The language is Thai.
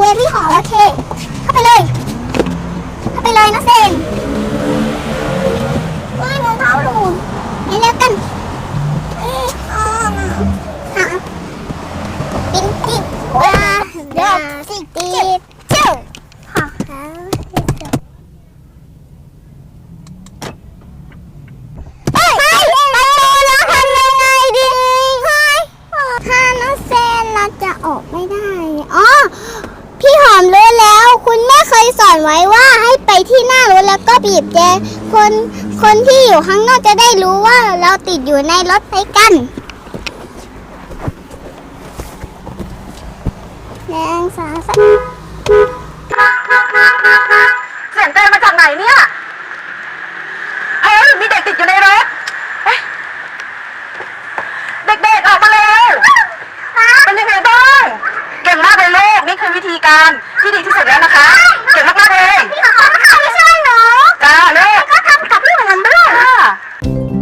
เวรี่หอโอเค เข้าไปเลย เข้าไปเลยนะเซนว้ารองเท้าหลุดนี่เล็กกันเอ๊ะอ๋อปิ๊งปิ๊งว้าดาสิติ ที่หน้ารถแล้วก็บีบแจคนคนที่อยู่ข้างนอกจะได้รู้ว่าเราติดอยู่ในรถไปกันแรงสาสะเสียงเตือนมาจากไหนเนี่ยเอ้ยมีเด็กติดอยู่ในรถเอ้ยเด็กๆออกมาเร็วเป็นยังไงบ้างเก่งมากเลยลูกนี่คือวิธีการ you